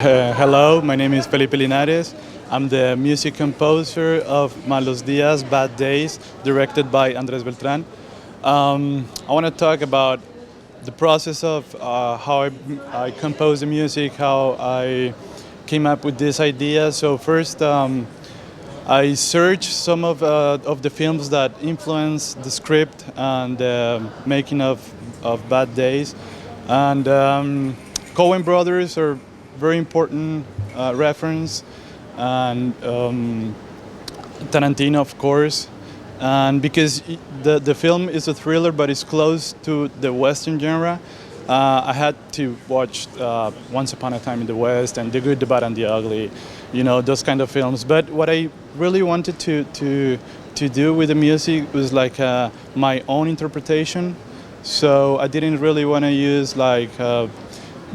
Uh, hello, my name is Felipe Linares. I'm the music composer of Malos Dias, Bad Days, directed by Andres Beltran. Um, I want to talk about the process of uh, how I, I compose the music, how I came up with this idea. So first, um, I searched some of, uh, of the films that influenced the script and the making of, of Bad Days. And um, Coen Brothers are very important uh, reference, and um, Tarantino, of course. And because the, the film is a thriller, but it's close to the Western genre, uh, I had to watch uh, Once Upon a Time in the West and The Good, the Bad, and the Ugly, you know, those kind of films. But what I really wanted to, to, to do with the music was like uh, my own interpretation. So I didn't really want to use like uh,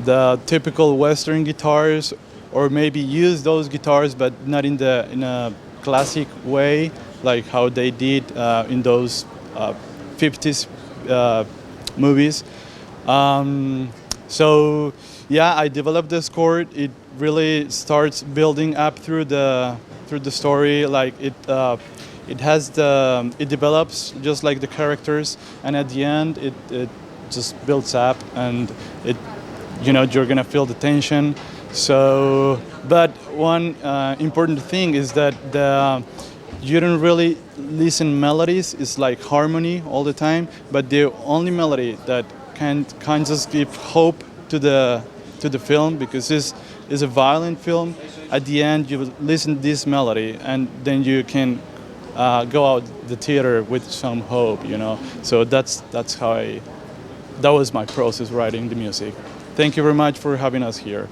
the typical Western guitars, or maybe use those guitars, but not in the in a classic way, like how they did uh, in those uh, 50s uh, movies. Um, so yeah, I developed this chord. It really starts building up through the through the story. Like it uh, it has the it develops just like the characters, and at the end it it just builds up and it you know you're gonna feel the tension. So, but one uh, important thing is that the you don't really listen melodies it's like harmony all the time but the only melody that can can just give hope to the to the film because this is a violent film. At the end you listen this melody and then you can uh, go out the theater with some hope you know? So that's that's how i that was my process writing the music thank you very much for having us here